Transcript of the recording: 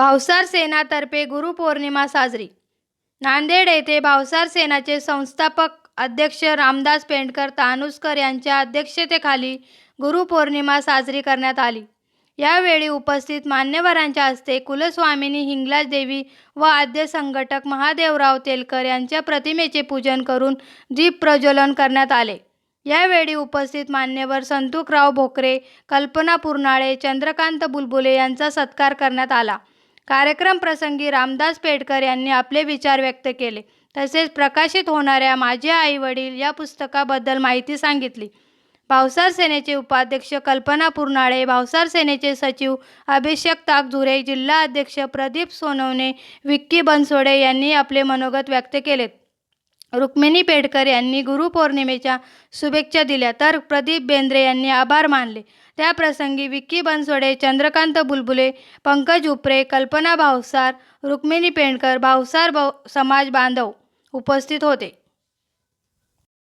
भावसार सेनातर्फे गुरुपौर्णिमा साजरी. नांदेड येथे भावसार सेनाचे संस्थापक अध्यक्ष रामदास पेंडकर तानुसकर यांच्या अध्यक्षतेखाली गुरुपौर्णिमा साजरी करण्यात आली. यावेळी उपस्थित मान्यवरांच्या हस्ते कुलस्वामिनी हिंगलाज देवी व आद्य संघटक महादेवराव तेलकर यांच्या प्रतिमेचे पूजन करून दीप प्रज्वलन करण्यात आले. यावेळी उपस्थित मान्यवर संतुकराव भोकरे कल्पना पुरनाळे चंद्रकांत बुलबुले यांचा सत्कार करण्यात आला. कार्यक्रम प्रसंगी रामदास पेडकर यांनी आपले विचार व्यक्त केले. तसेच प्रकाशित होणाऱ्या माझे आई वडील या पुस्तकाबद्दल माहिती सांगितली. भावसार सेनेचे उपाध्यक्ष कल्पना पुरनाळे भावसार सेनेचे सचिव अभिषेक ताकझुरे जिल्हा अध्यक्ष प्रदीप सोनवणे विक्की बनसोडे यांनी आपले मनोगत व्यक्त केलेत. रुक्मिणी पेडकर यांनी गुरुपौर्णिमेच्या शुभेच्छा दिल्या. तर प्रदीप बेंद्रे यांनी आभार मानले. त्याप्रसंगी विक्की बनसोडे चंद्रकांत बुलबुले पंकज उपरे कल्पना भावसार रुक्मिणी पेंडकर भावसार भाव समाज बांधव उपस्थित होते.